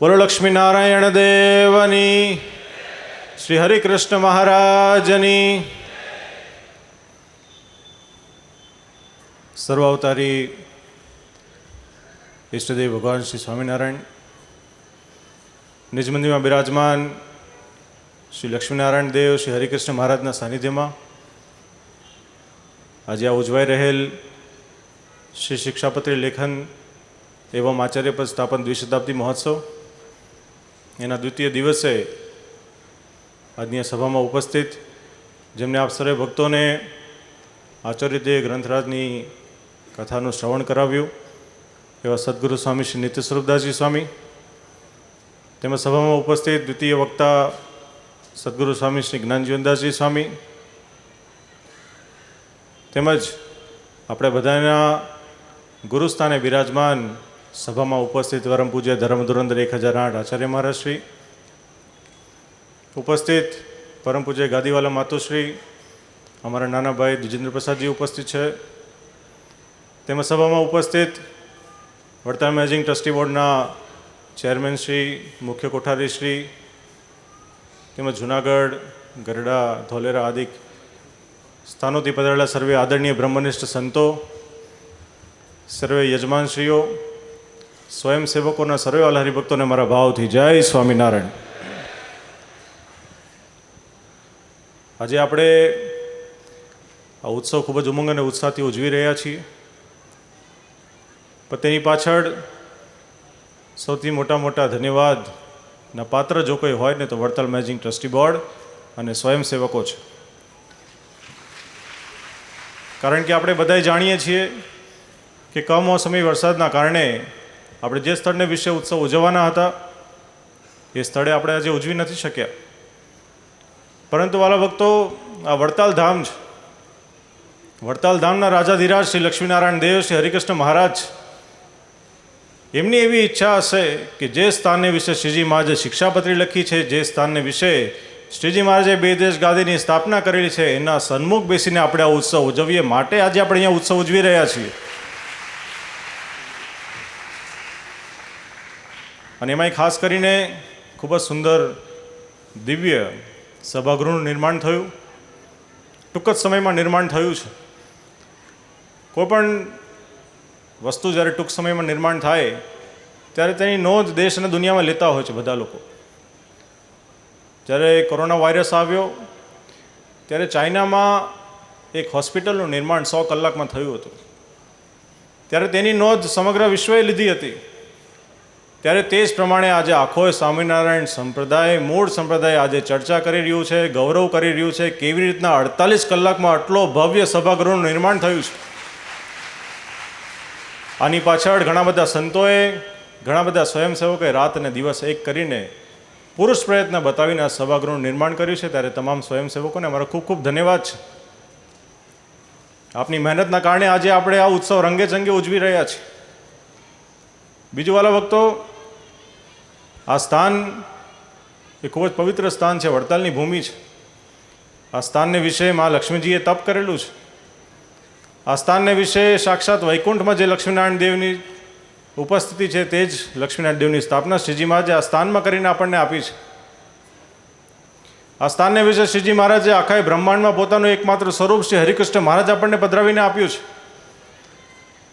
બોલો લક્ષ્મીનારાયણ દેવની, શ્રી હરિકૃષ્ણ મહારાજની. સર્વાવતારી ઈષ્ટદેવ ભગવાન શ્રી સ્વામિનારાયણ, નિજ મંદિરમાં બિરાજમાન શ્રી લક્ષ્મીનારાયણ દેવ શ્રી હરિકૃષ્ણ મહારાજના સાનિધ્યમાં આજે આ ઉજવાઈ રહેલ શ્રી શિક્ષાપત્રી લેખન એવમ આચાર્ય પદ સ્થાપન દ્વિશતાબ્દી મહોત્સવ એના દ્વિતીય દિવસે આજની સભામાં ઉપસ્થિત જેમને આપ સર્વે ભક્તોને આચાર્યદેવ ગ્રંથરાજની કથાનું શ્રવણ કરાવ્યું, એવા સદગુરુ સ્વામી શ્રી નિત્ય સ્વરૂપદાસજી સ્વામી, તેમજ સભામાં ઉપસ્થિત દ્વિતીય વક્તા સદગુરુ સ્વામી શ્રી જ્ઞાનજીવનદાસજી સ્વામી, તેમજ આપણે બધાના ગુરુસ્થાને બિરાજમાન સભામાં ઉપસ્થિત વરમ પૂજ્ય ધર્મ ધુરંધર એક હજાર આઠ આચાર્ય મહારાજશ્રી ઉપસ્થિત પરમ પૂજ્ય ગાદીવાલા માતુશ્રી અમારા નાના ભાઈ દ્વિજેન્દ્ર પ્રસાદજી ઉપસ્થિત છે. તેમજ સભામાં ઉપસ્થિત વડતાલ મેનેજિંગ ટ્રસ્ટી બોર્ડના ચેરમેન શ્રી, મુખ્ય કોઠારી શ્રી, તેમજ જુનાગઢ, ગરડા, ધોલેરા આદિ સ્થાનોથી પધારેલા સર્વે આદરણીય બ્રહ્મનિષ્ઠ સંતો, સર્વે યજમાનશ્રીઓ સ્વયંસેવકોના સર્વે વાલા હરિભક્તોને મારા ભાવથી જય સ્વામિનારાયણ. આજે આપણે આ ઉત્સવ ખૂબ જ ઉમંગ અને ઉત્સાહથી ઉજવી રહ્યા છીએ. પણ તેની પાછળ સૌથી મોટા મોટા ધન્યવાદના પાત્ર જો કોઈ હોય ને તો વડતાલ મેનેજિંગ ટ્રસ્ટી બોર્ડ અને સ્વયંસેવકો છે. કારણ કે આપણે બધાય જાણીએ છીએ કે કમોસમી વરસાદના કારણે આપણે જે સ્થળને વિશે ઉત્સવ ઉજવવાના હતા, એ સ્થળે આપણે આજે ઉજવી નથી શક્યા. પરંતુ વાલા ભક્તો, આ વડતાલ ધામ છે વડતાલ ધામના રાજાધિરાજ શ્રી લક્ષ્મીનારાયણ દેવ, શ્રી હરિકૃષ્ણ મહારાજ, એમની એવી ઈચ્છા હશે કે જે સ્થાનને વિશે શ્રીજી મહારાજે શિક્ષાપત્રી લખી છે, જે સ્થાનને વિશે શ્રીજી મહારાજે બે દેશ ગાદીની સ્થાપના કરેલી છે, એના સન્મુખ બેસીને આપણે આ ઉત્સવ ઉજવીએ માટે આજે આપણે અહીંયા ઉત્સવ ઉજવી રહ્યા છીએ. અને એમાંય ખાસ કરીને ખૂબ જ સુંદર દિવ્ય સભાગૃહનું નિર્માણ થયું. ટૂંક જ સમયમાં નિર્માણ થયું છે. કોઈ પણ વસ્તુ જ્યારે ટૂંક સમયમાં નિર્માણ થાય, ત્યારે તેની નોંધ દેશ અને દુનિયામાં લેતા હોય છે બધા લોકો. જ્યારે કોરોના વાયરસ આવ્યો, ત્યારે ચાઇનામાં એક હોસ્પિટલનું નિર્માણ સો કલાકમાં થયું હતું. ત્યારે તેની નોંધ સમગ્ર વિશ્વએ લીધી હતી. ત્યારે તે જ પ્રમાણે આજે આખો સ્વામિનારાયણ સંપ્રદાય, મૂળ સંપ્રદાય આજે ચર્ચા કરી રહ્યું છે, ગૌરવ કરી રહ્યું છે, કેવી રીતના અડતાલીસ કલાકમાં આટલો ભવ્ય સભાગૃહનું નિર્માણ થયું છે. આની પાછળ ઘણા બધા સંતોએ, ઘણા બધા સ્વયંસેવકોએ રાત અને દિવસ એક કરીને પુરુષ પ્રયત્ન બતાવીને આ સભાગૃહનું નિર્માણ કર્યું છે. ત્યારે તમામ સ્વયંસેવકોને અમારો ખૂબ ખૂબ ધન્યવાદ છે. આપની મહેનતના કારણે આજે આપણે આ ઉત્સવ રંગે ચંગે ઉજવી રહ્યા છીએ. બીજું વાલા ભક્તો આ સ્થાન એ ખૂબ જ પવિત્ર સ્થાન છે, વડતાલની ભૂમિ છે. આ સ્થાનને વિશે મા લક્ષ્મીજીએ તપ કરેલું છે. આ સ્થાનને વિશે સાક્ષાત વૈકુંઠમાં જે લક્ષ્મીનારાયણ દેવની ઉપસ્થિતિ છે, તે જ લક્ષ્મીનારાયણ દેવની સ્થાપના શ્રીજી મહારાજે આ સ્થાનમાં કરીને આપણને આપી છે. આ સ્થાનને વિશે શ્રીજી મહારાજે આખા બ્રહ્માંડમાં પોતાનું એકમાત્ર સ્વરૂપ શ્રી હરિકૃષ્ણ મહારાજ આપણને પધરાવીને આપ્યું છે.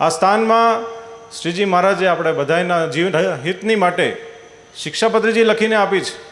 આ સ્થાનમાં શ્રીજી મહારાજે આપણે બધાના જીવન હિતની માટે શિક્ષાપત્રીજી લખીને આપી છે.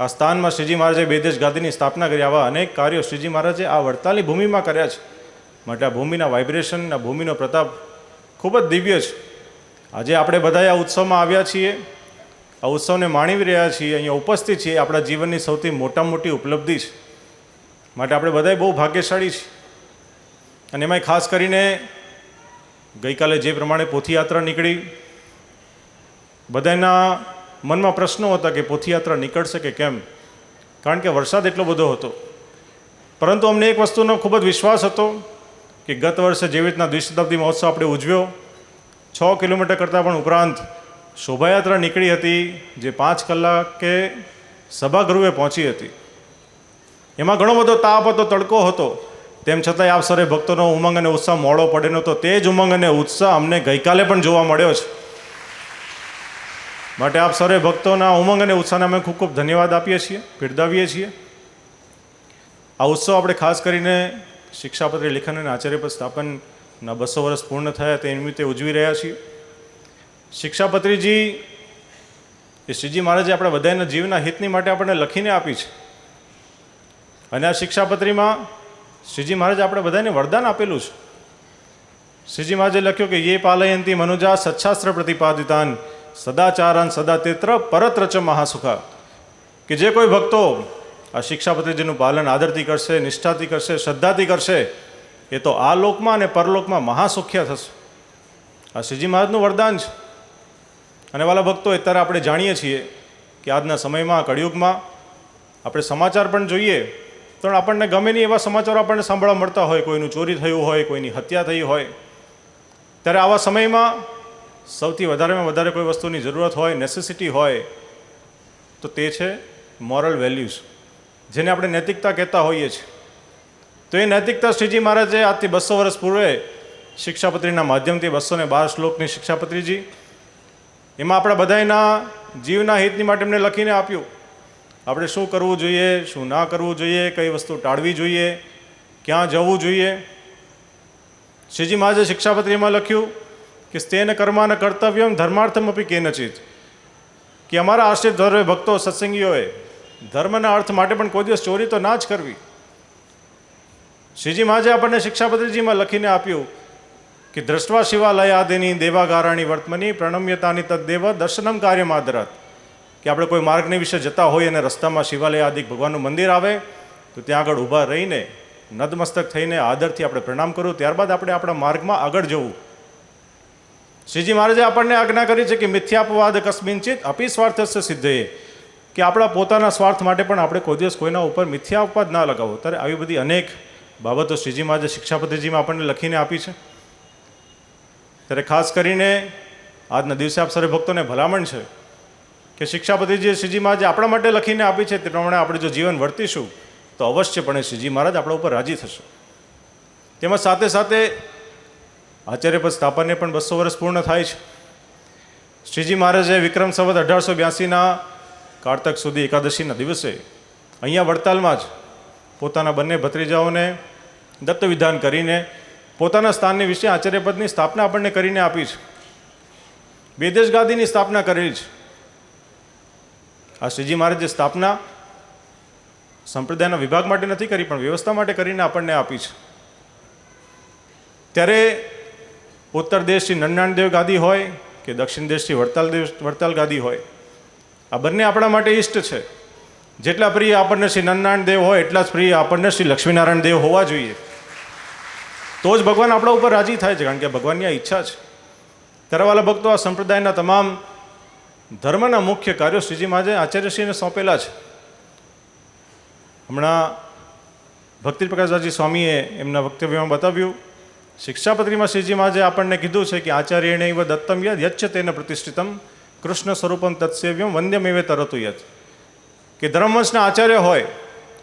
આ સ્થાનમાં શ્રીજી મહારાજે બેદેશ ગાદીની સ્થાપના કરી, આવા અનેક કાર્યો શ્રીજી મહારાજે આ વડતાલની ભૂમિમાં કર્યા છે. માટે આ ભૂમિના વાઇબ્રેશન આ ભૂમિનો પ્રતાપ ખૂબ જ દિવ્ય છે. આજે આપણે બધા આ ઉત્સવમાં આવ્યા છીએ. આ ઉત્સવને માણી રહ્યા છીએ. અહીંયા ઉપસ્થિત છીએ. આપણા જીવનની સૌથી મોટા મોટી ઉપલબ્ધિ છે. માટે આપણે બધાય બહુ ભાગ્યશાળી છીએ. અને એમાંય ખાસ કરીને ગઈકાલે જે પ્રમાણે પોથીયાત્રા નીકળી બધાના મનમાં પ્રશ્નો હતા કે પોથીયાત્રા નીકળશે કે કેમ? કારણ કે વરસાદ એટલો બધો હતો. પરંતુ અમને એક વસ્તુનો ખૂબ જ વિશ્વાસ હતો કે ગત વર્ષે જેવી રીતના દ્વિશતાબ્દી મહોત્સવ આપણે ઉજવ્યો, છ કિલોમીટર કરતાં પણ ઉપરાંત શોભાયાત્રા નીકળી હતી, જે પાંચ કલાકે સભાગૃહે પહોંચી હતી. એમાં ઘણો બધો તાપ હતો, તડકો હતો. તેમ છતાંય આપ સરે ભક્તોનો ઉમંગ અને ઉત્સાહ મોડો પડેલો તો તે જ ઉમંગ અને ઉત્સાહ અમને ગઈકાલે પણ જોવા મળ્યો છે. માટે આપ સર્વે ભક્તોના ઉમંગ અને ઉત્સાહને અમે ખૂબ ખૂબ ધન્યવાદ આપીએ છીએ, બિરદાવીએ છીએ. આ ઉત્સવ આપણે ખાસ કરીને શિક્ષાપત્રી, લેખન અને આચાર્યપદ સ્થાપનના બસો વર્ષ પૂર્ણ થયા તે નિમિત્તે ઉજવી રહ્યા છીએ. શિક્ષાપત્રીજી, એ શ્રીજી મહારાજે આપણા બધાના જીવના હિતની માટે આપણને લખીને આપી છે. અને આ શિક્ષાપત્રીમાં શ્રીજી મહારાજે આપણે બધાને વરદાન આપેલું છે. શ્રીજી મહારાજે લખ્યું કે યે પાલયંતી મનુજા સચ્છાસ્ત્ર પ્રતિપાદિતાન સદાચારાન સદાતેત્ર પરત્રચ મહાસુખા. કે જે કોઈ ભક્તો આ શિક્ષાપત્રીજીનું પાલન આદરથી કરશે નિષ્ઠાથી કરશે, શ્રદ્ધાથી કરશે, એ તો આ લોકમાં અને પરલોકમાં મહાસુખ્ય થશે. આ શ્રીજી મહારાજનું વરદાન છે. અને વાલા ભક્તો, અત્યારે આપણે જાણીએ છીએ કે આજના સમયમાં, કળિયુગમાં આપણે સમાચાર પણ જોઈએ તો આપણને ગમે નહીં એવા સમાચારો આપણને સાંભળવા મળતા હોય. કોઈનું ચોરી થયું હોય, કોઈની હત્યા થઈ હોય. ત્યારે આવા સમયમાં સૌથી વધારેમાં વધારે કોઈ વસ્તુની જરૂરત હોય નેસેસિટી હોય, તો તે છે મોરલ વેલ્યુઝ જેને આપણે નૈતિકતા કહેતા હોઈએ છીએ. તો એ નૈતિકતા શ્રીજી મહારાજે આજથી બસો વર્ષ પૂર્વે શિક્ષાપત્રીના માધ્યમથી બસો ને બાર શ્લોકની શિક્ષાપત્રીજી, એમાં આપણા બધાના જીવના હિતની માટે એમને લખીને આપ્યું. આપણે શું કરવું જોઈએ, શું ના કરવું જોઈએ, કઈ વસ્તુ ટાળવી જોઈએ, ક્યાં જવું જોઈએ? શ્રીજી મહારાજે શિક્ષાપત્રીમાં લખ્યું કે સ્તેન કર્માન કર્તવ્યમ ધર્માર્થમ અપી કેનચિત. કે અમારા આશ્રિત ધર્મે ભક્તો, સત્સંગીઓએ ધર્મના અર્થ માટે પણ કોઈ દિવસ ચોરી તો ના જ કરવી. શ્રીજી મહાજે આપણને શિક્ષાપત્રીજીમાં લખીને આપ્યું કે દ્રષ્ટવા શિવાલયાદિની દેવાગારાણી વર્તમની પ્રણમ્યતાની તદ્દેવ દર્શનમ કાર્યમાદરત કે આપણે કોઈ માર્ગને વિશે જતા હોઈએ અને રસ્તામાં શિવાલય આદિ ભગવાનનું મંદિર આવે, તો ત્યાં આગળ ઊભા રહીને નદમસ્તક થઈને આદરથી આપણે પ્રણામ કરવું ત્યારબાદ આપણે આપણા માર્ગમાં આગળ જવું. શ્રીજી મહારાજે આપણને આજ્ઞા કરી છે કે મિથ્યાપવાદ કસ્મિંચિત અપિસ્વાર્થ સ્વાર્થસ્ય સિદ્ધએ કે આપણા પોતાના સ્વાર્થ માટે પણ આપણે કોઈ દિવસ કોઈના ઉપર મિથ્યા અપવાદ ના લગાવો. ત્યારે આવી બધી અનેક બાબતો શ્રીજી મહારાજે શિક્ષાપતિજીમાં આપણને લખીને આપી છે. ત્યારે ખાસ કરીને આજના દિવસે આપ સર્વે ભક્તોને ભલામણ છે કે શિક્ષાપતિજીએ શ્રીજી મહારાજે આપણા માટે લખીને આપી છે તે પ્રમાણે આપણે જો જીવન વર્તીશું તો અવશ્યપણે શ્રીજી મહારાજ આપણા ઉપર રાજી થશે. તેમજ સાથે સાથે આચાર્યપદ સ્થાપનને પણ બસો વર્ષ પૂર્ણ થાય છે. શ્રીજી મહારાજે વિક્રમ સંવત અઢારસો બ્યાસીના કારતક સુધી એકાદશીના દિવસે અહીંયા વડતાલમાં જ પોતાના બંને ભત્રીજાઓને દત્તવિધાન કરીને પોતાના સ્થાનની વિશે આચાર્યપદની સ્થાપના આપણને કરીને આપી છે. બેદેશ ગાદીની સ્થાપના કરેલી છે. આ શ્રીજી મહારાજે સ્થાપના સંપ્રદાયના વિભાગ માટે નથી કરી, પણ વ્યવસ્થા માટે કરીને આપણને આપી છે. ત્યારે ઉત્તર દેશથી નંદનાણદેવ ગાદી હોય કે દક્ષિણ દેશથી વડતાલ દેવ, વડતાલ ગાદી હોય. આ બંને આપણા માટે ઈષ્ટ છે. જેટલા પ્રિય આપણને શ્રી નંદનારાયણ દેવ હોય, એટલા જ પ્રિય આપણને શ્રી લક્ષ્મીનારાયણ દેવ હોવા જોઈએ. તો જ ભગવાન આપણા ઉપર રાજી થાય છે, કારણ કે ભગવાનની આ ઈચ્છા છે. તરવાલા ભક્તો આ સંપ્રદાયના તમામ ધર્મના મુખ્ય કાર્યો શ્રીજી મહાજે આચાર્યશ્રીને સોંપેલા છે. હમણાં ભક્તિ પ્રકાશદાસજી સ્વામીએ એમના વક્તવ્યમાં બતાવ્યું શિક્ષાપત્રીમાં શ્રીજીમાં જે આપણને કીધું છે કે આચાર્યને એવ દત્તમ યદ યચ્છ તેને પ્રતિષ્ઠિતમ કૃષ્ણ સ્વરૂપમ તત્સેવ્યમ વંદ્યમેવે તરતુ યત કે ધર્મવંશના આચાર્ય હોય,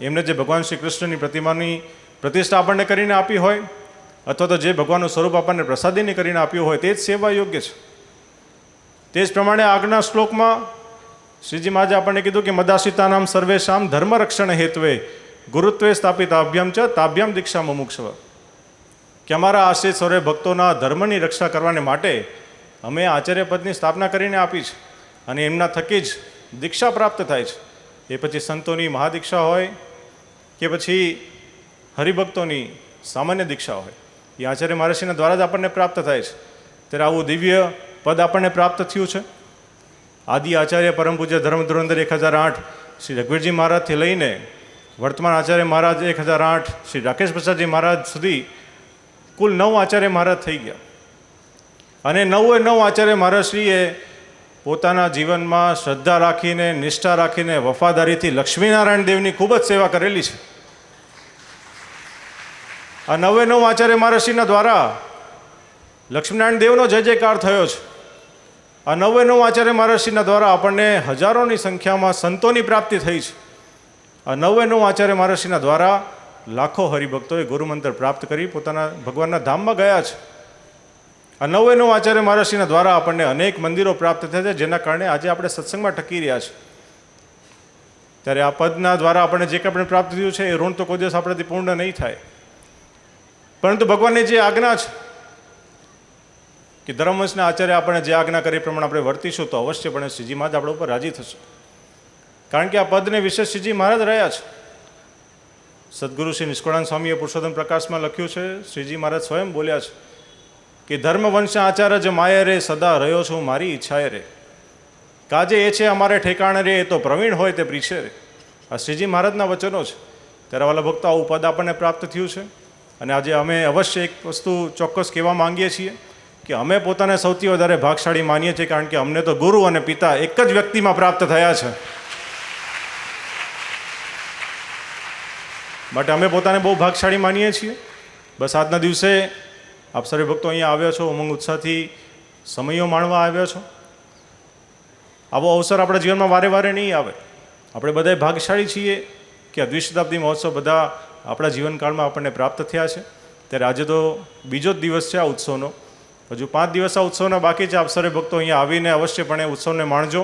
એમને જે ભગવાન શ્રી કૃષ્ણની પ્રતિમાની પ્રતિષ્ઠા આપણને કરીને આપી હોય, અથવા તો જે ભગવાનનું સ્વરૂપ આપણને પ્રસાદીને કરીને આપ્યું હોય, તે જ સેવા યોગ્ય છે. તે જ પ્રમાણે આગના શ્લોકમાં શ્રીજી મહારાજે આપણને કીધું કે મદાસિતાનામ સર્વેશામ ધર્મરક્ષણ હેત્વે ગુરુત્વે સ્થાપિત અભ્યમ ચ તાભ્યમ દીક્ષા મુમુક્ષવ કે અમારા આશ્રિત ભક્તોના ધર્મની રક્ષા કરવાને માટે અમે આચાર્ય પદની સ્થાપના કરીને આપી છે અને એમના થકી જ દીક્ષા પ્રાપ્ત થાય છે. એ પછી સંતોની મહાદીક્ષા હોય કે પછી હરિભક્તોની સામાન્ય દીક્ષા હોય. એ આચાર્ય મહર્ષિના દ્વારા જ આપણને પ્રાપ્ત થાય છે. ત્યારે આવું દિવ્ય પદ આપણને પ્રાપ્ત થયું છે. આદિ આચાર્ય પરમ પૂજ્ય ધર્મ ધુરંધર એક હજાર આઠ શ્રી રઘુવીરજી મહારાજથી લઈને વર્તમાન આચાર્ય મહારાજ એક હજાર આઠ શ્રી રાકેશ પ્રસાદજી મહારાજ સુધી કુલ નવ આચાર્ય મહારાજ થઈ ગયા. અને નવે નવ આચાર્ય મહારાજશ્રીએ પોતાના જીવનમાં શ્રદ્ધા રાખીને, નિષ્ઠા રાખીને, વફાદારીથી લક્ષ્મીનારાયણ દેવની ખૂબ જ સેવા કરેલી છે. આ નવે નવ આચાર્ય મહારાજશ્રીના દ્વારા લક્ષ્મીનારાયણ દેવનો જય જયકાર થયો છે. આ નવે નવ આચાર્ય મહારાજશ્રીના દ્વારા આપણને હજારોની સંખ્યામાં સંતોની પ્રાપ્તિ થઈ છે. આ નવે નવ આચાર્ય મહારાજશ્રીના દ્વારા લાખો હરિભક્તોએ ગુરુમંત્ર પ્રાપ્ત કરી પોતાના ભગવાનના ધામમાં ગયા છે. આ નવે નવ આચાર્ય મહારાષ્ટ્રીના દ્વારા આપણને અનેક મંદિરો પ્રાપ્ત થયા છે, જેના કારણે આજે આપણે સત્સંગમાં ટકી રહ્યા છે. ત્યારે આ પદના દ્વારા આપણને જે કંઈ પ્રાપ્ત થયું છે, એ ઋણ તો કોઈ દિવસ આપણાથી પૂર્ણ નહીં થાય. પરંતુ ભગવાનની જે આજ્ઞા છે, કે ધર્મવંશના આચાર્ય આપણને જે આજ્ઞા કરી એ પ્રમાણે આપણે વર્તીશું, તો અવશ્યપણે શ્રીજી મહારાજ આપણા ઉપર રાજી થશે. કારણ કે આ પદને વિશેષ શ્રીજી મહારાજ રહ્યા છે. સદગુરુ શ્રી નિષ્કુળાન સ્વામીએ પુરુષોત્તમ પ્રકાશમાં લખ્યું છે, શ્રીજી મહારાજ સ્વયં બોલ્યા છે કે, ધર્મવંશ આચાર્ય જ માય રે, સદા રહ્યો છું, મારી ઈચ્છાએ રે. કાજે એ છે અમારે ઠેકાણે રે, એ તો પ્રવીણ હોય તે પ્રીછે રે. આ શ્રીજી મહારાજના વચનો છે. ત્યારે વાલા ભક્તો આવું પદ આપણને પ્રાપ્ત થયું છે. અને આજે અમે અવશ્ય એક વસ્તુ ચોક્કસ કહેવા માંગીએ છીએ કે, અમે પોતાને સૌથી વધારે ભાગશાળી માનીએ છીએ, કારણ કે અમને તો ગુરુ અને પિતા એક જ વ્યક્તિમાં પ્રાપ્ત થયા છે. માટે અમે પોતાને બહુ ભાગશાળી માનીએ છીએ. બસ આજના દિવસે આપ સર્વે ભક્તો અહીંયા આવ્યા છો, ઉમંગ ઉત્સાહથી સમયો માણવા આવ્યા છો. આવો અવસર આપણા જીવનમાં વારે વારે નહીં આવે. આપણે બધા ભાગશાળી છીએ કે દ્વિશતાબ્દી મહોત્સવ બધા આપણા જીવનકાળમાં આપણને પ્રાપ્ત થયા છે. ત્યારે આજે તો બીજો જ દિવસ છે આ ઉત્સવનો. હજુ પાંચ દિવસ આ ઉત્સવના બાકી છે. આપ સર્વે ભક્તો અહીંયા આવીને અવશ્યપણે ઉત્સવને માણજો.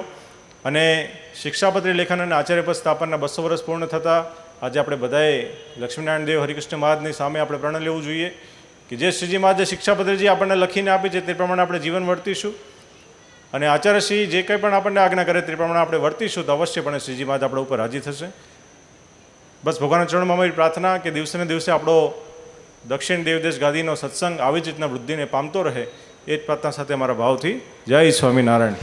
અને શિક્ષાપત્રી લેખન અને આચાર્ય પદ સ્થાપનના બસો વર્ષ પૂર્ણ થતાં આજે આપણે બધાએ લક્ષ્મીનારાયણ દેવ હરિકૃષ્ણ મહારાજની સામે આપણે પ્રણ લેવું જોઈએ કે જે શ્રીજી મહારાજે શિક્ષાપદ્રજી આપણને લખીને આપી છે તે પ્રમાણે આપણે જીવન વર્તીશું. અને આચાર્યશ્રી જે કંઈ પણ આપણને આજ્ઞા કરે તે પ્રમાણે આપણે વર્તીશું તો અવશ્યપણે શ્રીજી મહારાજ આપણા ઉપર રાજી થશે. બસ ભગવાનના ચરણમાં અમારી પ્રાર્થના કે દિવસે દિવસે આપણો દક્ષિણ દેવદેશ ગાદીનો સત્સંગ આવી જ રીતના વૃદ્ધિને પામતો રહે એ જ પ્રાર્થના સાથે મારા ભાવથી જય સ્વામિનારાયણ.